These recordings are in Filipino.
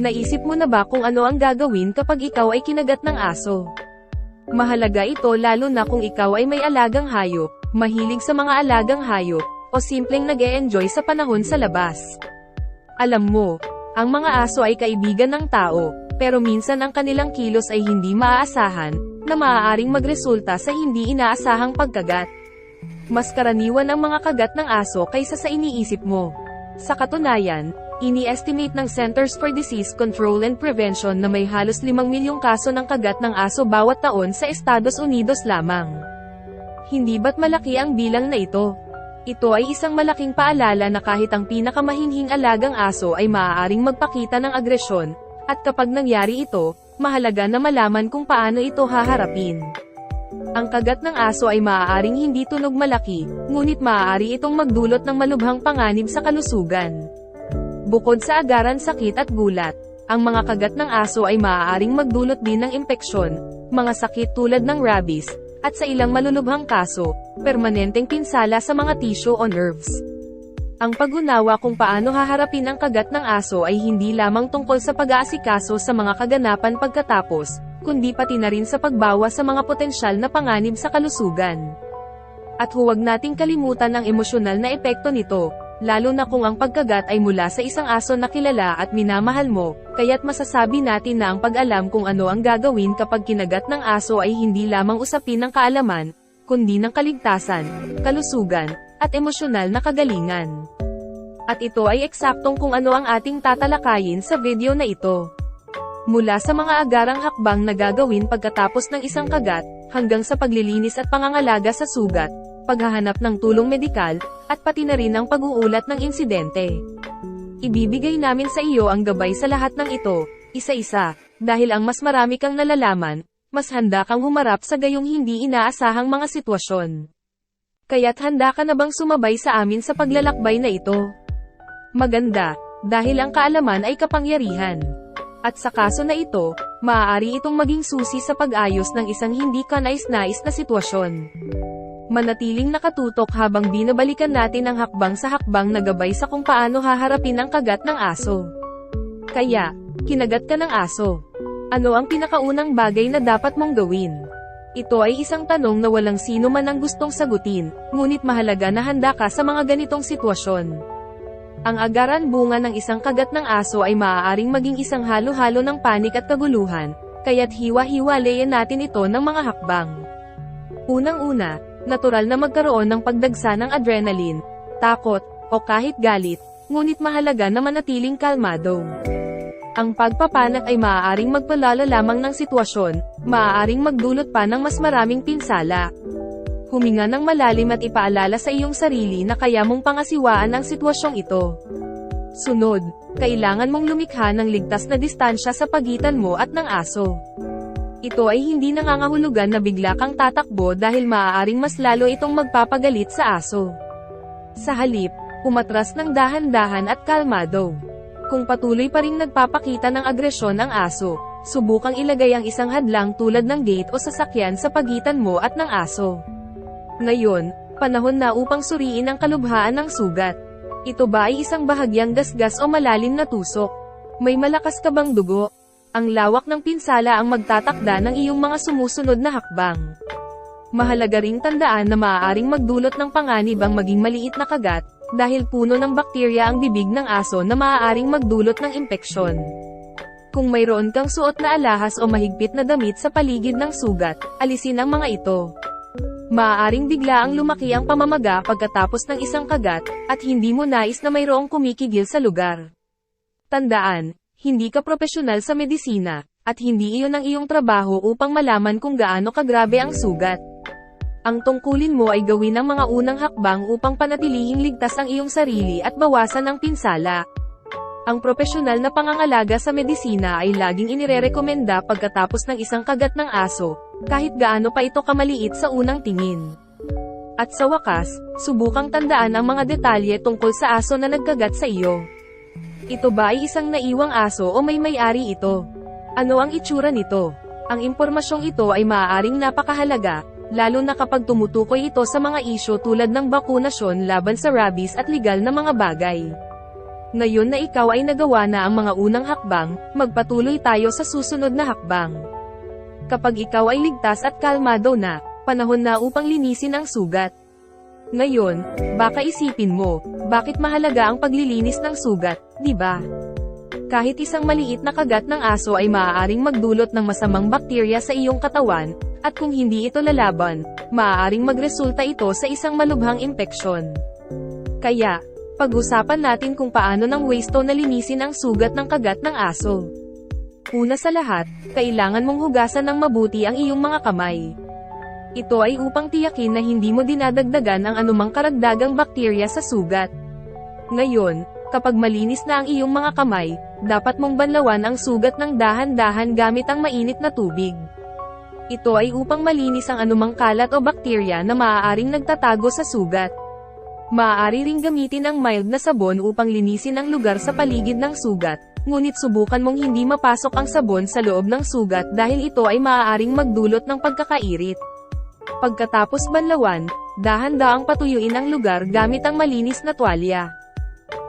Naisip mo na ba kung ano ang gagawin kapag ikaw ay kinagat ng aso? Mahalaga ito lalo na kung ikaw ay may alagang hayop, mahilig sa mga alagang hayop, o simpleng nag -e enjoy sa panahon sa labas. Alam mo, ang mga aso ay kaibigan ng tao, pero minsan ang kanilang kilos ay hindi maaasahan, na maaaring magresulta sa hindi inaasahang pagkagat. Mas karaniwan ang mga kagat ng aso kaysa sa iniisip mo. Sa katunayan, ini-estimate ng Centers for Disease Control and Prevention na may halos 5 milyong kaso ng kagat ng aso bawat taon sa Estados Unidos lamang. Hindi ba't malaki ang bilang na ito? Ito ay isang malaking paalala na kahit ang pinakamahinhing alagang aso ay maaaring magpakita ng agresyon, at kapag nangyari ito, mahalaga na malaman kung paano ito haharapin. Ang kagat ng aso ay maaaring hindi tunog malaki, ngunit maaari itong magdulot ng malubhang panganib sa kalusugan. Bukod sa agaran sakit at gulat, ang mga kagat ng aso ay maaaring magdulot din ng impeksyon, mga sakit tulad ng rabies, at sa ilang malulubhang kaso, permanenteng pinsala sa mga tissue o nerves. Ang pag-unawa kung paano haharapin ang kagat ng aso ay hindi lamang tungkol sa pag-aasikaso sa mga kaganapan pagkatapos, kundi pati na rin sa pagbawas sa mga potensyal na panganib sa kalusugan. At huwag nating kalimutan ang emosyonal na epekto nito, lalo na kung ang pagkagat ay mula sa isang aso na kilala at minamahal mo, kaya't masasabi natin na ang pag-alam kung ano ang gagawin kapag kinagat ng aso ay hindi lamang usapin ng kaalaman, kundi ng kaligtasan, kalusugan, at emosyonal na kagalingan. At ito ay eksaktong kung ano ang ating tatalakayin sa video na ito. Mula sa mga agarang hakbang na gagawin pagkatapos ng isang kagat, hanggang sa paglilinis at pangangalaga sa sugat, paghahanap ng tulong medikal, at pati na rin ang pag-uulat ng insidente. Ibibigay namin sa iyo ang gabay sa lahat ng ito, isa-isa, dahil ang mas marami kang nalalaman, mas handa kang humarap sa gayong hindi inaasahang mga sitwasyon. Kaya't handa ka na bang sumabay sa amin sa paglalakbay na ito? Maganda, dahil ang kaalaman ay kapangyarihan. At sa kaso na ito, maaari itong maging susi sa pag-ayos ng isang hindi kanais-nais na sitwasyon. Manatiling nakatutok habang binabalikan natin ang hakbang sa hakbang na gabay sa kung paano haharapin ang kagat ng aso. Kaya, kinagat ka ng aso. Ano ang pinakaunang bagay na dapat mong gawin? Ito ay isang tanong na walang sino man ang gustong sagutin, ngunit mahalaga na handa ka sa mga ganitong sitwasyon. Ang agaran bunga ng isang kagat ng aso ay maaaring maging isang halo-halo ng panik at kaguluhan, kaya't hiwa-hiwalayan natin ito ng mga hakbang. Unang-una, natural na magkaroon ng pagdagsa ng adrenaline, takot, o kahit galit, ngunit mahalaga na manatiling kalmado. Ang pagpapanak ay maaaring magpalala lamang ng sitwasyon, maaaring magdulot pa ng mas maraming pinsala. Huminga ng malalim at ipaalala sa iyong sarili na kaya mong pangasiwaan ang sitwasyong ito. Sunod, kailangan mong lumikha ng ligtas na distansya sa pagitan mo at ng aso. Ito ay hindi nangangahulugan na bigla kang tatakbo dahil maaaring mas lalo itong magpapagalit sa aso. Sa halip, umatras ng dahan-dahan at kalmado. Kung patuloy pa ring nagpapakita ng agresyon ang aso, subukang ilagay ang isang hadlang tulad ng gate o sasakyan sa pagitan mo at ng aso. Ngayon, panahon na upang suriin ang kalubhaan ng sugat. Ito ba ay isang bahagyang gasgas o malalim na tusok? May malakas ka bang dugo? Ang lawak ng pinsala ang magtatakda ng iyong mga sumusunod na hakbang. Mahalaga ring tandaan na maaaring magdulot ng panganib ang maging maliit na kagat, dahil puno ng bakterya ang bibig ng aso na maaaring magdulot ng impeksyon. Kung mayroon kang suot na alahas o mahigpit na damit sa paligid ng sugat, alisin ang mga ito. Maaaring bigla ang lumaki ang pamamaga pagkatapos ng isang kagat, at hindi mo nais na mayroong kumikigil sa lugar. Tandaan, hindi ka profesional sa medisina, at hindi iyon ang iyong trabaho upang malaman kung gaano kagrabe ang sugat. Ang tungkulin mo ay gawin ang mga unang hakbang upang panatilihing ligtas ang iyong sarili at bawasan ang pinsala. Ang profesional na pangangalaga sa medisina ay laging inirerekomenda pagkatapos ng isang kagat ng aso, kahit gaano pa ito kamaliit sa unang tingin. At sa wakas, subukang tandaan ang mga detalye tungkol sa aso na nagkagat sa iyo. Ito ba ay isang naiwang aso o may may-ari ito? Ano ang itsura nito? Ang impormasyong ito ay maaaring napakahalaga, lalo na kapag tumutukoy ito sa mga isyo tulad ng bakunasyon laban sa rabies at legal na mga bagay. Ngayon na ikaw ay nagawa na ang mga unang hakbang, magpatuloy tayo sa susunod na hakbang. Kapag ikaw ay ligtas at kalmado na, panahon na upang linisin ang sugat. Ngayon, baka isipin mo, bakit mahalaga ang paglilinis ng sugat, di ba? Kahit isang maliit na kagat ng aso ay maaaring magdulot ng masamang bakterya sa iyong katawan, at kung hindi ito lalaban, maaaring magresulta ito sa isang malubhang impeksyon. Kaya, pag-usapan natin kung paano ng wasto na linisin ang sugat ng kagat ng aso. Una sa lahat, kailangan mong hugasan ng mabuti ang iyong mga kamay. Ito ay upang tiyakin na hindi mo dinadagdagan ang anumang karagdagang bakterya sa sugat. Ngayon, kapag malinis na ang iyong mga kamay, dapat mong banlawan ang sugat ng dahan-dahan gamit ang mainit na tubig. Ito ay upang malinis ang anumang kalat o bakterya na maaaring nagtatago sa sugat. Maaari ring gamitin ang mild na sabon upang linisin ang lugar sa paligid ng sugat, ngunit subukan mong hindi mapasok ang sabon sa loob ng sugat dahil ito ay maaaring magdulot ng pagkakairit. Pagkatapos banlawan, dahan-daang patuyuin ang lugar gamit ang malinis na tuwalya.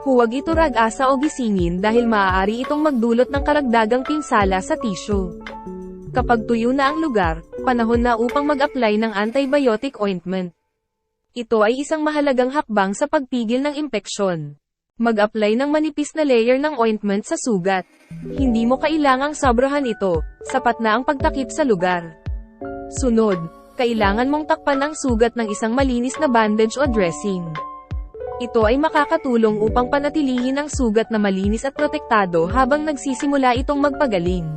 Huwag ito rag-asa o gisingin dahil maaari itong magdulot ng karagdagang pinsala sa tissue. Kapag tuyo na ang lugar, panahon na upang mag-apply ng antibiotic ointment. Ito ay isang mahalagang hakbang sa pagpigil ng impeksyon. Mag-apply ng manipis na layer ng ointment sa sugat. Hindi mo kailangang sobrahan ito, sapat na ang pagtakip sa lugar. Sunod, kailangan mong takpan ang sugat ng isang malinis na bandage o dressing. Ito ay makakatulong upang panatilihin ang sugat na malinis at protektado habang nagsisimula itong magpagaling.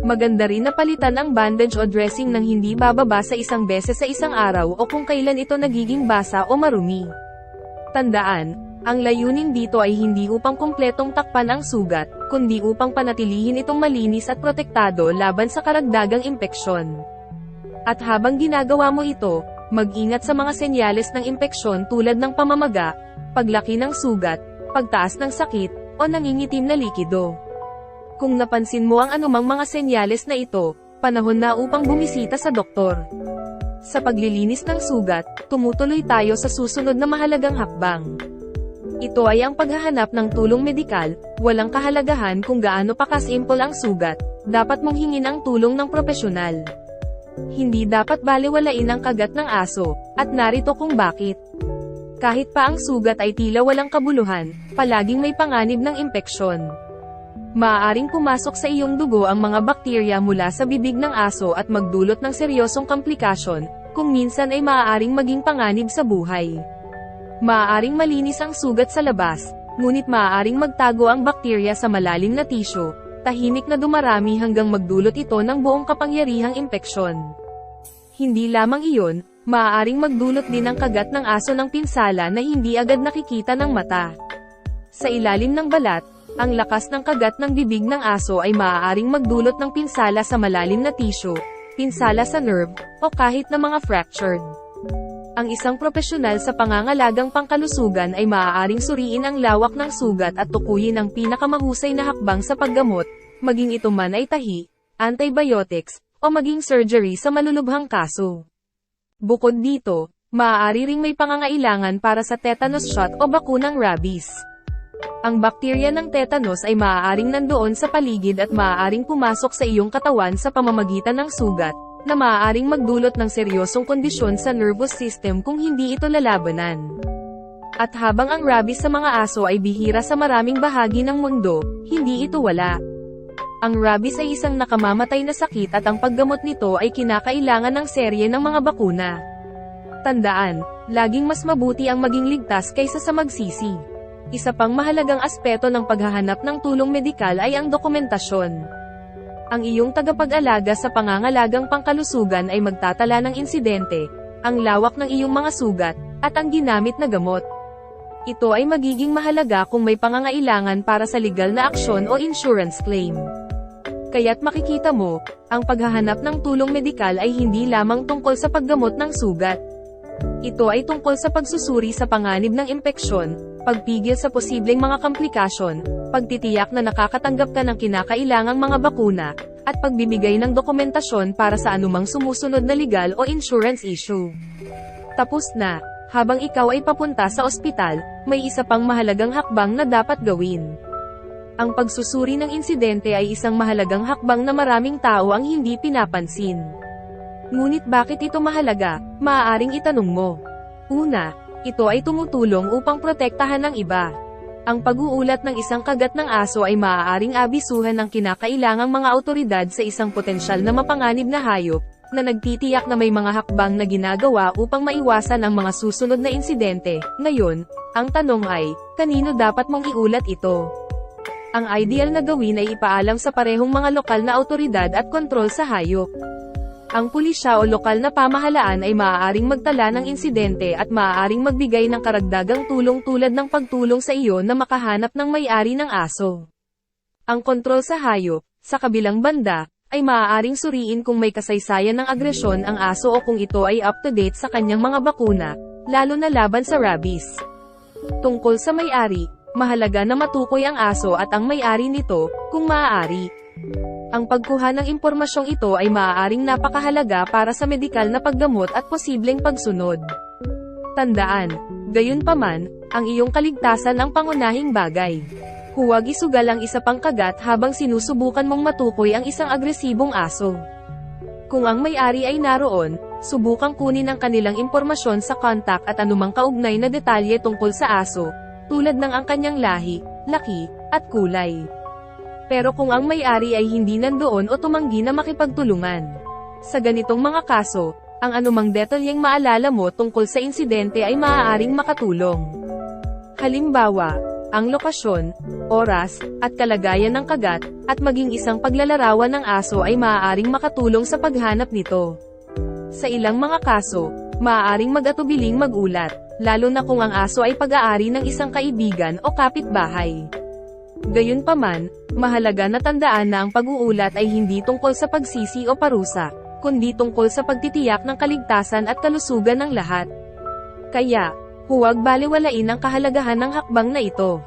Maganda rin na palitan ang bandage o dressing ng hindi bababa sa isang beses sa isang araw o kung kailan ito nagiging basa o marumi. Tandaan, ang layunin dito ay hindi upang kumpletong takpan ang sugat, kundi upang panatilihin itong malinis at protektado laban sa karagdagang impeksyon. At habang ginagawa mo ito, mag-ingat sa mga senyales ng impeksyon tulad ng pamamaga, paglaki ng sugat, pagtaas ng sakit, o nangingitim na likido. Kung napansin mo ang anumang mga senyales na ito, panahon na upang bumisita sa doktor. Sa paglilinis ng sugat, tumutuloy tayo sa susunod na mahalagang hakbang. Ito ay ang paghahanap ng tulong medikal, walang kahalagahan kung gaano pa kasimple ang sugat, dapat mong hingin ang tulong ng propesyonal. Hindi dapat baliwalain ang kagat ng aso, at narito kung bakit. Kahit pa ang sugat ay tila walang kabuluhan, palaging may panganib ng impeksyon. Maaaring pumasok sa iyong dugo ang mga bakterya mula sa bibig ng aso at magdulot ng seryosong komplikasyon, kung minsan ay maaaring maging panganib sa buhay. Maaaring malinis ang sugat sa labas, ngunit maaaring magtago ang bakterya sa malalim na tissue, tahimik na dumarami hanggang magdulot ito ng buong kapangyarihang impeksyon. Hindi lamang iyon, maaaring magdulot din ang kagat ng aso ng pinsala na hindi agad nakikita ng mata. Sa ilalim ng balat, ang lakas ng kagat ng bibig ng aso ay maaaring magdulot ng pinsala sa malalim na tissue, pinsala sa nerve, o kahit na mga fractured. Ang isang profesional sa pangangalagang pangkalusugan ay maaaring suriin ang lawak ng sugat at tukuyin ang pinakamahusay na hakbang sa paggamot, maging ito man ay tahi, antibiotics, o maging surgery sa malulubhang kaso. Bukod dito, maaari ring may pangangailangan para sa tetanus shot o bakunang rabies. Ang bakterya ng tetanus ay maaaring nandoon sa paligid at maaaring pumasok sa iyong katawan sa pamamagitan ng sugat, na maaaring magdulot ng seryosong kondisyon sa nervous system kung hindi ito lalabanan. At habang ang rabies sa mga aso ay bihira sa maraming bahagi ng mundo, hindi ito wala. Ang rabies ay isang nakamamatay na sakit at ang paggamot nito ay kinakailangan ng serye ng mga bakuna. Tandaan, laging mas mabuti ang maging ligtas kaysa sa magsisi. Isa pang mahalagang aspeto ng paghahanap ng tulong medikal ay ang dokumentasyon. Ang iyong tagapag-alaga sa pangangalagang pangkalusugan ay magtatala ng insidente, ang lawak ng iyong mga sugat, at ang ginamit na gamot. Ito ay magiging mahalaga kung may pangangailangan para sa legal na aksyon o insurance claim. Kaya't makikita mo, ang paghahanap ng tulong medikal ay hindi lamang tungkol sa paggamot ng sugat. Ito ay tungkol sa pagsusuri sa panganib ng impeksyon, pagpigil sa posibleng mga komplikasyon, pagtitiyak na nakakatanggap ka ng kinakailangang mga bakuna, at pagbibigay ng dokumentasyon para sa anumang sumusunod na legal o insurance issue. Tapos na, habang ikaw ay papunta sa ospital, may isa pang mahalagang hakbang na dapat gawin. Ang pagsusuri ng insidente ay isang mahalagang hakbang na maraming tao ang hindi pinapansin. Ngunit bakit ito mahalaga, maaaring itanong mo. Una, ito ay tumutulong upang protektahan ng iba. Ang pag-uulat ng isang kagat ng aso ay maaaring abisuhan ng kinakailangang mga autoridad sa isang potensyal na mapanganib na hayop, na nagtitiyak na may mga hakbang na ginagawa upang maiwasan ang mga susunod na insidente. Ngayon, ang tanong ay, kanino dapat mong iulat ito? Ang ideal na gawin ay ipaalam sa parehong mga lokal na autoridad at kontrol sa hayop. Ang pulisya o lokal na pamahalaan ay maaaring magtala ng insidente at maaaring magbigay ng karagdagang tulong tulad ng pagtulong sa iyo na makahanap ng may-ari ng aso. Ang kontrol sa hayop, sa kabilang banda, ay maaaring suriin kung may kasaysayan ng agresyon ang aso o kung ito ay up-to-date sa kanyang mga bakuna, lalo na laban sa rabies. Tungkol sa may-ari, mahalaga na matukoy ang aso at ang may-ari nito, kung maaari. Ang pagkuha ng impormasyong ito ay maaaring napakahalaga para sa medikal na paggamot at posibleng pagsunod. Tandaan, gayunpaman, ang iyong kaligtasan ang pangunahing bagay. Huwag isugal ang isa pang kagat habang sinusubukan mong matukoy ang isang agresibong aso. Kung ang may-ari ay naroon, subukang kunin ang kanilang impormasyon sa contact at anumang kaugnay na detalye tungkol sa aso, tulad ng ang kanyang lahi, laki, at kulay. Pero kung ang may-ari ay hindi nandoon o tumanggi na makipagtulungan. Sa ganitong mga kaso, ang anumang detalyeng maalala mo tungkol sa insidente ay maaaring makatulong. Halimbawa, ang lokasyon, oras, at kalagayan ng kagat, at maging isang paglalarawan ng aso ay maaaring makatulong sa paghanap nito. Sa ilang mga kaso, maaaring mag-atubiling magulat, lalo na kung ang aso ay pag-aari ng isang kaibigan o kapitbahay. Gayunpaman, mahalaga na tandaan na ang pag-uulat ay hindi tungkol sa pagsisi o parusa, kundi tungkol sa pagtitiyak ng kaligtasan at kalusugan ng lahat. Kaya, huwag baliwalain ang kahalagahan ng hakbang na ito.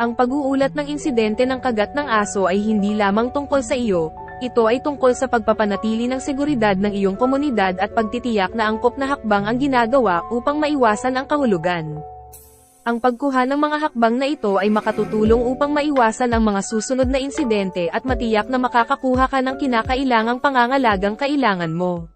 Ang pag-uulat ng insidente ng kagat ng aso ay hindi lamang tungkol sa iyo, ito ay tungkol sa pagpapanatili ng seguridad ng iyong komunidad at pagtitiyak na angkop na hakbang ang ginagawa upang maiwasan ang kahulugan. Ang pagkuha ng mga hakbang na ito ay makatutulong upang maiwasan ang mga susunod na insidente at matiyak na makakakuha ka ng kinakailangang pangangalagang kailangan mo.